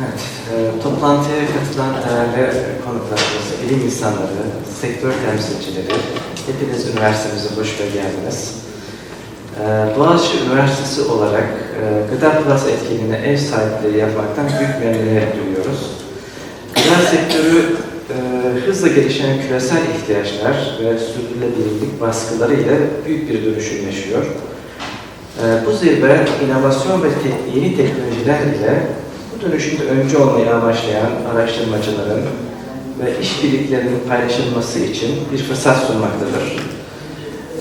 Evet, e, toplantıya katılan değerli konuklarımız, bilim insanları, sektör temsilcileri, hepiniz üniversitemize hoş geldiniz. E, Boğaziçi Üniversitesi olarak e, Gıda Plus etkinliğine ev sahipliği yapmaktan büyük memnuniyet duyuyoruz. Gıda sektörü e, hızla gelişen küresel ihtiyaçlar ve sürdürülebilirlik baskıları ile büyük bir dönüşüm yaşıyor. E, bu zirve inovasyon ve yeni teknolojiler ile dönüşümde öncü olmayı amaçlayan araştırmacıların ve işbirliklerinin paylaşılması için bir fırsat sunmaktadır.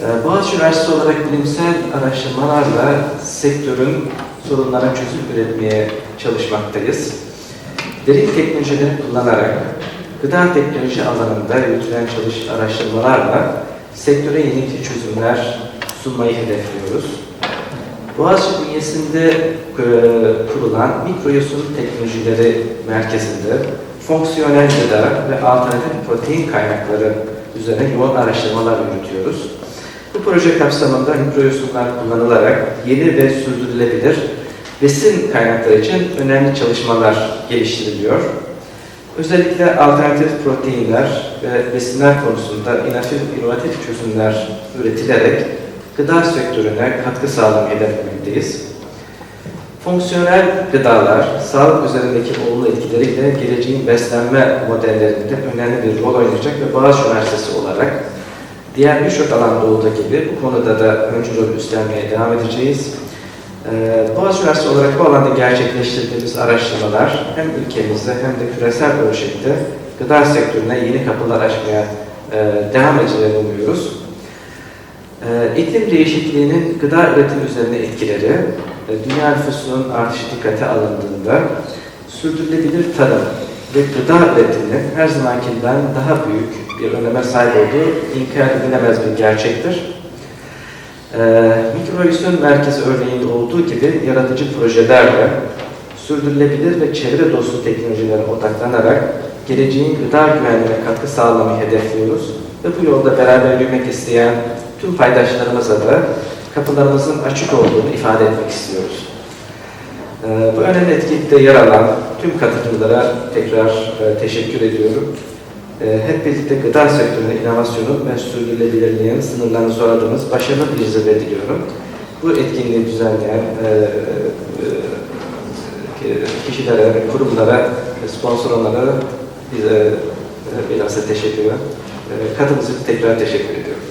Ee, Boğaziçi Üniversitesi olarak bilimsel araştırmalarla sektörün sorunlarına çözüm üretmeye çalışmaktayız. Derin teknolojileri kullanarak gıda teknoloji alanında yürütülen çalış araştırmalarla sektöre yenilikçi çözümler sunmayı hedefliyoruz. Boğaziçi bünyesinde e, kurulan Mikroyosun Teknolojileri Merkezi'nde fonksiyonel gıda ve alternatif protein kaynakları üzerine yoğun araştırmalar yürütüyoruz. Bu proje kapsamında mikroyosunlar kullanılarak yeni ve sürdürülebilir besin kaynakları için önemli çalışmalar geliştiriliyor. Özellikle alternatif proteinler ve besinler konusunda inovatif, inovatif çözümler üretilerek gıda sektörüne katkı sağlamayı hedeflemekteyiz. Fonksiyonel gıdalar, sağlık üzerindeki olumlu etkileriyle geleceğin beslenme modellerinde önemli bir rol oynayacak ve Boğaziçi Üniversitesi olarak diğer birçok alanda olduğu gibi bu konuda da öncü rol üstlenmeye devam edeceğiz. Ee, Boğaziçi Üniversitesi olarak bu alanda gerçekleştirdiğimiz araştırmalar hem ülkemizde hem de küresel ölçekte gıda sektörüne yeni kapılar açmaya e, devam edeceğini umuyoruz. Ee, İklim değişikliğinin gıda üretimi üzerine etkileri, e, dünya nüfusunun artışı dikkate alındığında sürdürülebilir tarım ve gıda üretimi her zamankinden daha büyük bir öneme sahip olduğu inkar edilemez bir gerçektir. Ee, Mikrovizyon Merkezi örneğinde olduğu gibi yaratıcı projelerle sürdürülebilir ve çevre dostu teknolojilere odaklanarak geleceğin gıda güvenliğine katkı sağlamayı hedefliyoruz ve bu yolda beraber yürümek isteyen tüm paydaşlarımıza da kapılarımızın açık olduğunu ifade etmek istiyoruz. Ee, Bu önemli etkinlikte yer alan tüm katılımcılara tekrar e, teşekkür ediyorum. Ee, Hep birlikte gıda sektöründe inovasyonun ve sürdürülebilirliğin sınırlarını zorladığımız başarılı bir zirve diliyorum. Bu etkinliği düzenleyen e, e, kişilere, kurumlara, sponsor olanlara bize e, Bilhassa teşekkürler. Ee, Katılımınız için tekrar teşekkür ediyorum.